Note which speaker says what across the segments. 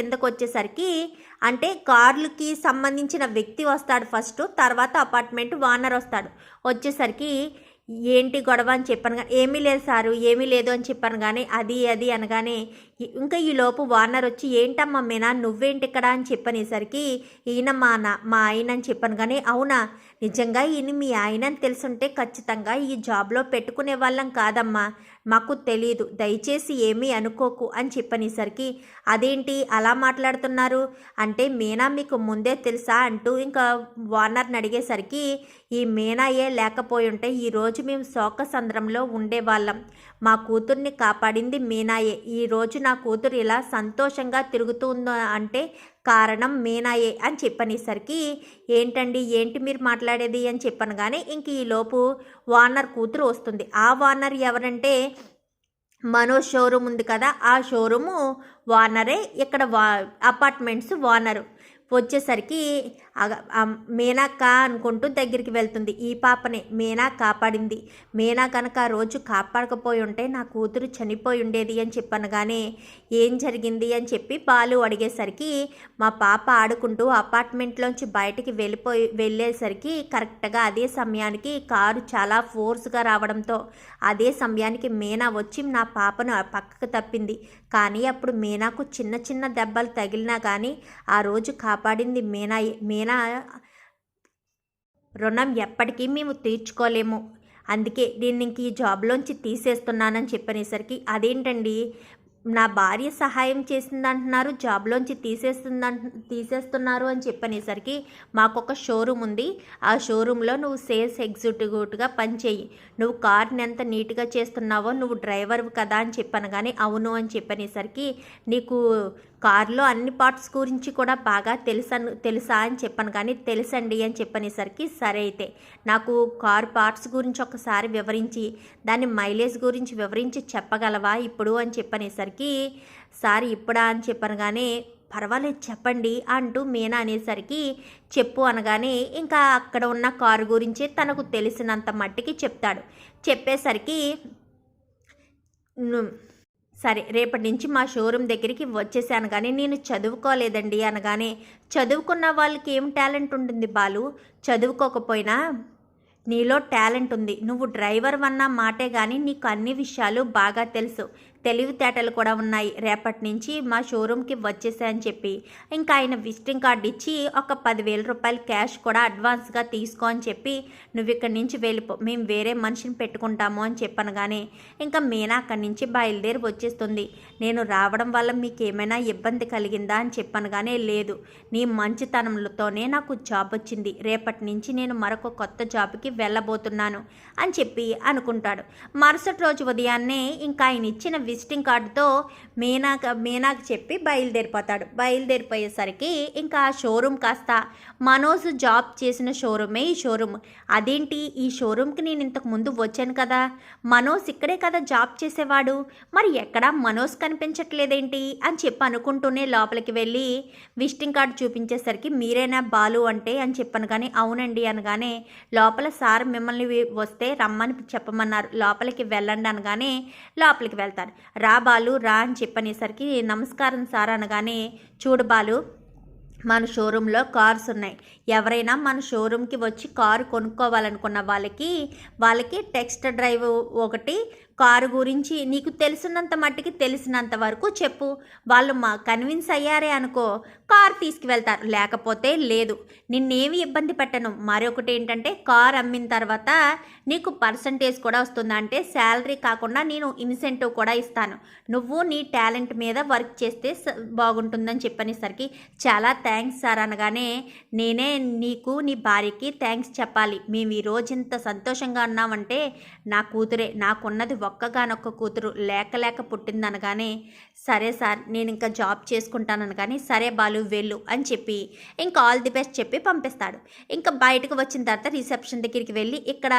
Speaker 1: కిందకు వచ్చేసరికి అంటే కార్లకి సంబంధించిన వ్యక్తి వస్తాడు ఫస్ట్ తర్వాత అపార్ట్మెంట్ వానర్ వస్తాడు. వచ్చేసరికి ఏంటి గొడవ? అని చెప్పాను కానీ ఏమీ లేదు సారు ఏమీ లేదు అని చెప్పాను కానీ అది అది అనగానే ఇంకా ఈ లోపు వార్నర్ వచ్చి ఏంటమ్మా మీనా నువ్వేంటి ఇక్కడ? అని చెప్పనేసరికి ఈయన మా నా మా ఆయన అని చెప్పాను. కానీ అవునా? నిజంగా ఈయన మీ ఆయన అని తెలుసుంటే ఖచ్చితంగా ఈ జాబ్లో పెట్టుకునే వాళ్ళం కాదమ్మా. మాకు తెలియదు దయచేసి ఏమీ అనుకోకు అని చెప్పనేసరికి అదేంటి? అలా మాట్లాడుతున్నారు? అంటే మీనా మీకు ముందే తెలుసా? అంటూ ఇంకా వార్నర్ని అడిగేసరికి ఈ మీనాయే లేకపోయి ఉంటే ఈరోజు మేము శోకసంద్రంలో ఉండేవాళ్ళం. మా కూతుర్ని కాపాడింది మీనాయే. ఈరోజు నా నా కూతురు ఇలా సంతోషంగా తిరుగుతుందో అంటే కారణం మీనాయే అని చెప్పనేసరికి ఏంటండి? ఏంటి మీరు మాట్లాడేది? అని చెప్పాను కానీ ఇంక ఈ లోపు వార్నర్ కూతురు వస్తుంది. ఆ వార్నర్ ఎవరంటే మనోజ్ షోరూమ్ ఉంది కదా ఆ షోరూము వార్నరే. ఇక్కడ వా అపార్ట్మెంట్స్ వార్నరు. వచ్చేసరికి అగ- మీనాక్క అనుకుంటూ దగ్గరికి వెళ్తుంది. ఈ పాపనే మీనా కాపాడింది. మీనా కనుక ఆ రోజు కాపాడకపోయి ఉంటే నా కూతురు చనిపోయి ఉండేది అని చెప్పాను కానీ ఏం జరిగింది అని చెప్పి బాలు అడిగేసరికి మా పాప ఆడుకుంటూ అపార్ట్మెంట్లోంచి బయటికి వెళ్ళిపోయి వెళ్ళేసరికి కరెక్ట్గా అదే సమయానికి కారు చాలా ఫోర్స్గా రావడంతో అదే సమయానికి మీనా వచ్చి నా పాపను పక్కకు తప్పింది. కానీ అప్పుడు మీనాకు చిన్న చిన్న దెబ్బలు తగిలినా కానీ ఆ రోజు కాపా కాపాడింది. మీనా మీనా రుణం ఎప్పటికీ మేము తీర్చుకోలేము. అందుకే దీన్ని ఇంక ఈ జాబ్లోంచి తీసేస్తున్నానని చెప్పనేసరికి అదేంటండి? నా భార్య సహాయం చేసింది అంటున్నారు జాబ్లోంచి తీసేస్తుందంట తీసేస్తున్నారు అని చెప్పనేసరికి మాకు ఒక షోరూమ్ ఉంది. ఆ షోరూంలో నువ్వు సేల్స్ ఎగ్జిక్యూటివ్గా పనిచేయి నువ్వు కార్ని ఎంత నీట్గా చేస్తున్నావో నువ్వు డ్రైవర్ కదా అని చెప్పాను కానీ అవును అని చెప్పనేసరికి నీకు కార్లో అన్ని పార్ట్స్ గురించి కూడా బాగా తెలుసను తెలుసా అని చెప్పాను. కానీ తెలుసండి అని చెప్పనేసరికి సరే అయితే. నాకు కార్ పార్ట్స్ గురించి ఒకసారి వివరించి దాని మైలేజ్ గురించి వివరించి చెప్పగలవా ఇప్పుడు అని చెప్పనేసరికి సార్ ఇప్పుడా అని చెప్పాను. కానీ పర్వాలేదు చెప్పండి అంటూ మీనా అనేసరికి చెప్పు అనగానే ఇంకా అక్కడ ఉన్న కారు గురించి తనకు తెలిసినంత మట్టికి చెప్తాడు. చెప్పేసరికి సరే రేపటి నుంచి మా షోరూమ్ దగ్గరికి వచ్చేసాను కానీ నేను చదువుకోలేదండి అనగానే చదువుకున్న వాళ్ళకి ఏం టాలెంట్ ఉంటుంది బాలు? చదువుకోకపోయినా నీలో టాలెంట్ ఉంది. నువ్వు డ్రైవర్ అన్న మాటే కానీ నీకు అన్ని విషయాలు బాగా తెలుసు. తెలివితేటలు కూడా ఉన్నాయి. రేపటి నుంచి మా షోరూమ్కి వచ్చేసా అని చెప్పి ఇంకా ఆయన విజిటింగ్ కార్డు ఇచ్చి ఒక పదివేల రూపాయలు క్యాష్ కూడా అడ్వాన్స్గా తీసుకో అని చెప్పి నువ్వు ఇక్కడి నుంచి వెళ్ళిపో. మేము వేరే మనిషిని పెట్టుకుంటాము అని చెప్పను కానీ ఇంకా మీనా అక్కడి నుంచి బయలుదేరి వచ్చేస్తుంది. నేను రావడం వల్ల మీకు ఏమైనా ఇబ్బంది కలిగిందా అని చెప్పను కానీ లేదు. నీ మంచితనంతోనే నాకు జాబ్ వచ్చింది. రేపటి నుంచి నేను మరొక కొత్త జాబ్కి వెళ్ళబోతున్నాను అని చెప్పి అనుకుంటాడు. మరుసటి రోజు ఉదయాన్నే ఇంకా ఆయన ఇచ్చిన విజిటింగ్ కార్డుతో మీనాక మీనాకి చెప్పి బయలుదేరిపోతాడు. బయలుదేరిపోయేసరికి ఇంకా ఆ షోరూమ్ కాస్త మనోజ్ జాబ్ చేసిన షోరూమే ఈ షోరూమ్ అదేంటి? ఈ షోరూమ్కి నేను ఇంతకు ముందు వచ్చాను కదా. మనోజ్ ఇక్కడే కదా జాబ్ చేసేవాడు. మరి ఎక్కడా మనోజ్ కనిపించట్లేదేంటి? అని చెప్పి అనుకుంటూనే లోపలికి వెళ్ళి విజిటింగ్ కార్డు చూపించేసరికి మీరేనా బాలు అంటే అని చెప్పాను కానీ అవునండి అనగానే లోపల సార్ మిమ్మల్ని వస్తే రమ్మని చెప్పమన్నారు. లోపలికి వెళ్ళండి అనగానే లోపలికి వెళ్తారు. రా బాలు రా అని చెప్పనేసరికి నమస్కారం సార్ అనగానే చూడు బాలు మన షోరూంలో కార్స్ ఉన్నాయి. ఎవరైనా మన షోరూమ్కి వచ్చి కారు కొనుక్కోవాలనుకున్న వాళ్ళకి వాళ్ళకి టెక్స్ట్ డ్రైవ్ ఒకటి కారు గురించి నీకు తెలిసినంత మట్టికి తెలిసినంత వరకు చెప్పు. వాళ్ళు మా కన్విన్స్ అయ్యారే అనుకో కారు తీసుకువెళ్తారు. లేకపోతే లేదు. నిన్నేమి ఇబ్బంది పెట్టను. మరొకటి ఏంటంటే కార్ అమ్మిన తర్వాత నీకు పర్సంటేజ్ కూడా వస్తుంది? అంటే శాలరీ కాకుండా నేను ఇన్సెంటివ్ కూడా ఇస్తాను. నువ్వు నీ టాలెంట్ మీద వర్క్ చేస్తే స- బాగుంటుందని చెప్పనేసరికి చాలా థ్యాంక్స్ సార్ అనగానే నేనే నీకు నీ భార్యకి థ్యాంక్స్ చెప్పాలి. మేము ఈ రోజు ఇంత సంతోషంగా ఉన్నామంటే నా కూతురే నాకున్నది ఒక్కగానొక్క కూతురు లేక లేక పుట్టిందనగానే సరే సార్ నేను ఇంకా జాబ్ చేసుకుంటాననగానే సరే బాలు వెళ్ళు అని చెప్పి ఇంకా ఆల్ ది బెస్ట్ చెప్పి పంపిస్తాడు. ఇంకా బయటకు వచ్చిన తర్వాత రిసెప్షన్ దగ్గరికి వెళ్ళి ఇక్కడ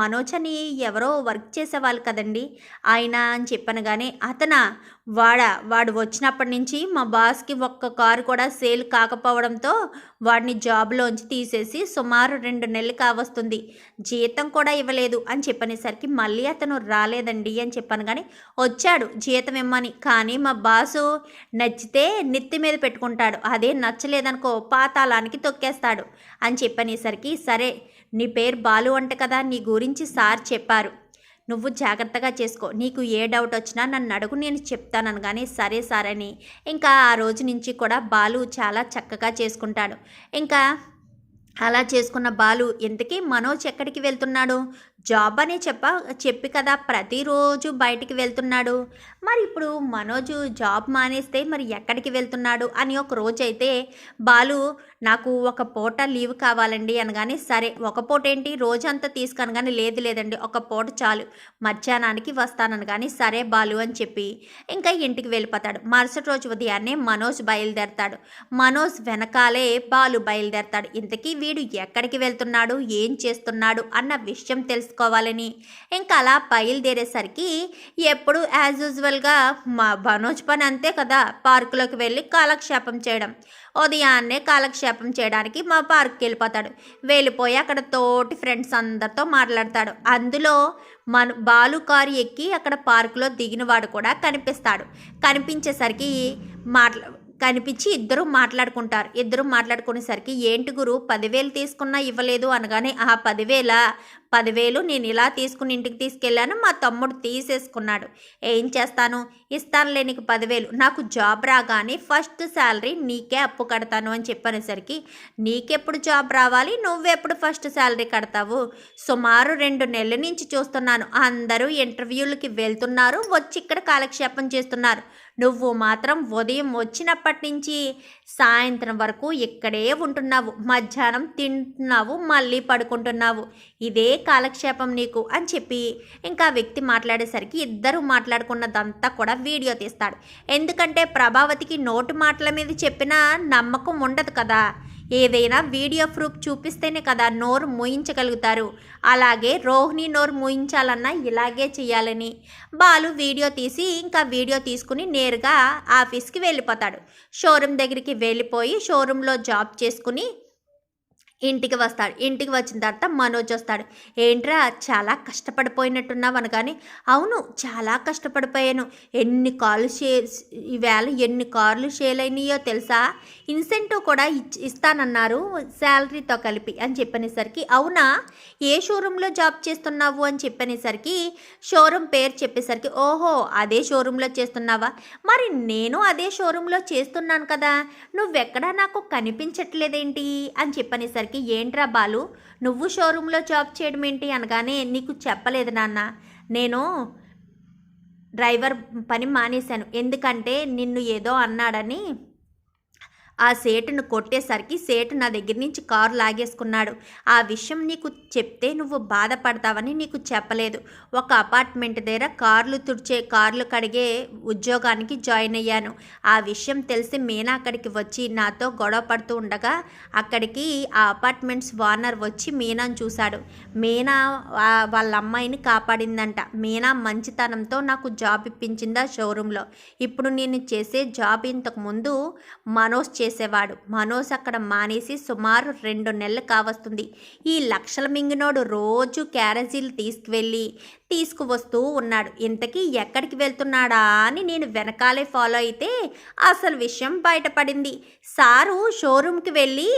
Speaker 1: మనోజ్ అని ఎవరో వర్క్ చేసేవాళ్ళు కదండి ఆయన అని చెప్పనగానే అతనా వాడ వాడు వచ్చినప్పటి నుంచి మా బాస్కి ఒక్క కారు కూడా సేల్ కాకపోవడంతో వాడిని జాబ్లోంచి తీసేసి సుమారు రెండు నెలలు కావస్తుంది. జీతం కూడా ఇవ్వలేదు అని చెప్పనేసరికి మళ్ళీ అతను రాలేదండి అని చెప్పాను కానీ వచ్చాడు జీతం ఇమ్మని. కానీ మా బాసు నచ్చితే నెత్తి మీద పెట్టుకుంటాడు. అదే నచ్చలేదనుకో పాతాళానికి తొక్కేస్తాడు అని చెప్పనేసరికి సరే నీ పేరు బాలు అంట కదా నీ గురించి సార్ చెప్పారు. నువ్వు జాగ్రత్తగా చేసుకో. నీకు ఏ డౌట్ వచ్చినా నన్ను అడుగు నేను చెప్తానని కానీ సరే సారని. ఇంకా ఆ రోజు నుంచి కూడా బాలు చాలా చక్కగా చేసుకుంటాడు. ఇంకా అలా చేసుకున్న బాలు ఇంతకీ మనోజ్ ఎక్కడికి వెళ్తున్నాడు? జాబ్ అనే చెప్ప చెప్పి కదా ప్రతిరోజు బయటికి వెళ్తున్నాడు. మరి ఇప్పుడు మనోజు జాబ్ మానేస్తే మరి ఎక్కడికి వెళ్తున్నాడు అని ఒక రోజు అయితే బాలు నాకు ఒక పూట లీవ్ కావాలండి అనగానే సరే ఒక పూట ఏంటి రోజంతా తీసుకను కానీ లేదు లేదండి ఒక పూట చాలు మధ్యాహ్నానికి వస్తానని కానీ సరే బాలు అని చెప్పి ఇంకా ఇంటికి వెళ్ళిపోతాడు. మరుసటి రోజు ఉదయాన్నే మనోజ్ బయలుదేరతాడు. మనోజ్ వెనకాలే బాలు బయలుదేరతాడు. ఇంతకీ వీడు ఎక్కడికి వెళ్తున్నాడు? ఏం చేస్తున్నాడు? అన్న విషయం తెలుసు చేసుకోవాలని. ఇంకా అలా బయలుదేరేసరికి ఎప్పుడు యాజ్ యూజువల్గా మా మనోజ్ పని అంతే కదా పార్కులోకి వెళ్ళి కాలక్షేపం చేయడం. ఉదయాన్నే కాలక్షేపం చేయడానికి మా పార్క్కి వెళ్ళిపోతాడు. వెళ్ళిపోయి అక్కడ తోటి ఫ్రెండ్స్ అందరితో మాట్లాడతాడు. అందులో మన బాలు కారు ఎక్కి అక్కడ పార్కులో దిగినవాడు కూడా కనిపిస్తాడు. కనిపించేసరికి మాట్లా కనిపించి ఇద్దరు మాట్లాడుకుంటారు. ఇద్దరు మాట్లాడుకునేసరికి ఏంటి గురు పదివేలు తీసుకున్నా ఇవ్వలేదు అనగానే ఆ పదివేల? పదివేలు నేను ఇలా తీసుకుని ఇంటికి తీసుకెళ్ళాను మా తమ్ముడు తీసేసుకున్నాడు. ఏం చేస్తాను? ఇస్తానులే నీకు పదివేలు. నాకు జాబ్ రాగానే ఫస్ట్ శాలరీ నీకే అప్పు కడతాను అని చెప్పనేసరికి నీకెప్పుడు జాబ్ రావాలి? నువ్వెప్పుడు ఫస్ట్ శాలరీ కడతావు? సుమారు రెండు నెలల నుంచి చూస్తున్నాను. అందరూ ఇంటర్వ్యూలకి వెళ్తున్నారు వచ్చి ఇక్కడ కాలక్షేపం చేస్తున్నారు. నువ్వు మాత్రం ఉదయం వచ్చినప్పటి నుంచి సాయంత్రం వరకు ఇక్కడే ఉంటున్నావు. మధ్యాహ్నం తింటున్నావు మళ్ళీ పడుకుంటున్నావు. ఇదే కాలక్షేపం నీకు అని చెప్పి ఇంకా వ్యక్తి మాట్లాడేసరికి ఇద్దరు మాట్లాడుకున్నదంతా కూడా వీడియో తీస్తాడు. ఎందుకంటే ప్రభావతికి నోటు మాటల మీద చెప్పిన నమ్మకం ఉండదు కదా. ఏదైనా వీడియో ప్రూఫ్ చూపిస్తేనే కదా నోరు మూయించగలుగుతారు. అలాగే రోహిణి నోరు మూయించాలన్నా ఇలాగే చేయాలని బాలు వీడియో తీసి ఇంకా వీడియో తీసుకుని నేరుగా ఆఫీస్కి వెళ్ళిపోతాడు. షోరూమ్ దగ్గరికి వెళ్ళిపోయి షోరూంలో జాబ్ చేసుకుని ఇంటికి వస్తాడు. ఇంటికి వచ్చిన తర్వాత మనోజ్ వస్తాడు. ఏంట్రా చాలా కష్టపడిపోయినట్టున్నావు అనగానే అవును చాలా కష్టపడిపోయాను. ఎన్ని కార్లు షే ఈవేళ ఎన్ని కార్లు షేల్ అయినాయో తెలుసా? ఇన్సెంటివ్ కూడా ఇచ్ ఇస్తానన్నారు శాలరీతో కలిపి అని చెప్పనేసరికి అవునా? ఏ షోరూంలో జాబ్ చేస్తున్నావు? అని చెప్పనేసరికి షోరూమ్ పేరు చెప్పేసరికి ఓహో అదే షోరూంలో చేస్తున్నావా? మరి నేను అదే షోరూంలో చేస్తున్నాను కదా. నువ్వెక్కడా నాకు కనిపించట్లేదేంటి? అని చెప్పనేసరికి ఏంట్రా బాలు నువ్వు షోరూంలో జాబ్ చేయడం ఏంటి అనగానే నీకు చెప్పలేదు నాన్న. నేను డ్రైవర్ పని మానేశాను. ఎందుకంటే నిన్ను ఏదో అన్నాడని ఆ సేటును కొట్టేసరికి సేటు నా దగ్గర నుంచి కారు లాగేసుకున్నాడు. ఆ విషయం నీకు చెప్తే నువ్వు బాధపడతావని నీకు చెప్పలేదు. ఒక అపార్ట్మెంట్ దగ్గర కార్లు తుడిచే కార్లు కడిగే ఉద్యోగానికి జాయిన్ అయ్యాను. ఆ విషయం తెలిసి మీనా అక్కడికి వచ్చి నాతో గొడవ పడుతూ ఉండగా అక్కడికి ఆ అపార్ట్మెంట్స్ ఓనర్ వచ్చి మీనాను చూశాడు. మీనా వాళ్ళ అమ్మాయిని కాపాడిందంట. మీనా మంచితనంతో నాకు జాబ్ ఇప్పించిందా షోరూంలో. ఇప్పుడు నేను చేసే జాబ్ ఇంతకు ముందు మనోజ్ చేసేవాడు. మనోజ్ అక్కడ మానేసి సుమారు రెండు నెలలు కావస్తుంది. ఈ లక్షల మింగినోడు రోజు క్యారేజీలు తీసుకువెళ్ళి తీసుకువస్తూ ఉన్నాడు. ఇంతకీ ఎక్కడికి వెళ్తున్నాడా అని నేను వెనకాలే ఫాలో అయితే అసలు విషయం బయటపడింది. సారు షోరూమ్కి వెళ్ళి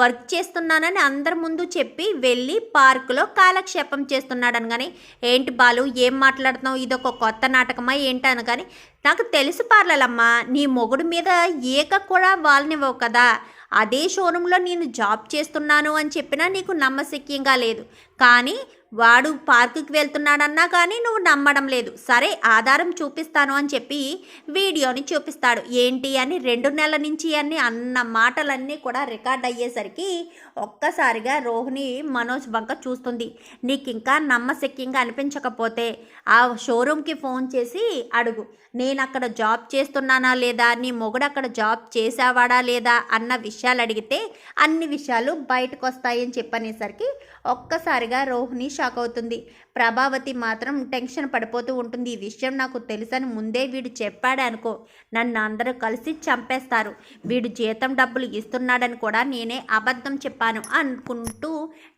Speaker 1: వర్క్ చేస్తున్నానని అందరి ముందు చెప్పి వెళ్ళి పార్కులో కాలక్షేపం చేస్తున్నాడు అనగానే ఏంటి బాలు ఏం మాట్లాడుతున్నావు? ఇదొక కొత్త నాటకమా? ఏంటి? అనగాని నాకు తెలుసు పార్లలమ్మా నీ మొగుడు మీద ఏక కూడా వాళ్ళనివ్వవు కదా. అదే షోరూంలో నేను జాబ్ చేస్తున్నాను అని చెప్పినా నీకు నమ్మశక్యంగా లేదు. కానీ వాడు పార్కుకి వెళ్తున్నాడన్నా కానీ నువ్వు నమ్మడం లేదు. సరే ఆధారం చూపిస్తాను అని చెప్పి వీడియోని చూపిస్తాడు. ఏంటి అని రెండు నెలల నుంచి అని అన్న మాటలన్నీ కూడా రికార్డ్ అయ్యేసరికి ఒక్కసారిగా రోహిణి మనోజ్ వంక చూస్తుంది. నీకు ఇంకా నమ్మశక్యంగా అనిపించకపోతే ఆ షోరూమ్కి ఫోన్ చేసి అడుగు. నేను అక్కడ జాబ్ చేస్తున్నానా లేదా? నీ మొగుడు అక్కడ జాబ్ చేసావాడా లేదా? అన్న విషయాలు అడిగితే అన్ని విషయాలు బయటకు వస్తాయని చెప్పనేసరికి ఒక్కసారిగా రోహిణి షాక్ అవుతుంది. ప్రభావతి మాత్రం టెన్షన్ పడిపోతూ ఉంటుంది. ఈ విషయం నాకు తెలుసని ముందే వీడు చెప్పాడు అనుకో నన్ను అందరూ కలిసి చంపేస్తారు. వీడు జీతం డబ్బులు ఇస్తున్నాడని కూడా నేనే అబద్ధం చెప్పాను అనుకుంటూ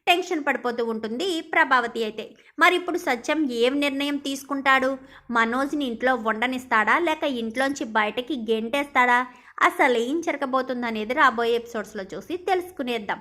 Speaker 1: టెన్షన్ పడిపోతూ ఉంటుంది ప్రభావతి అయితే. మరి ఇప్పుడు సత్యం ఏం నిర్ణయం తీసుకుంటాడు? మనోజ్ని ఇంట్లో వండనిస్తాడా? లేక ఇంట్లోంచి బయటకి గెంటేస్తాడా? అసలు ఏం జరగబోతుందనేది రాబోయే ఎపిసోడ్స్లో చూసి తెలుసుకునేద్దాం.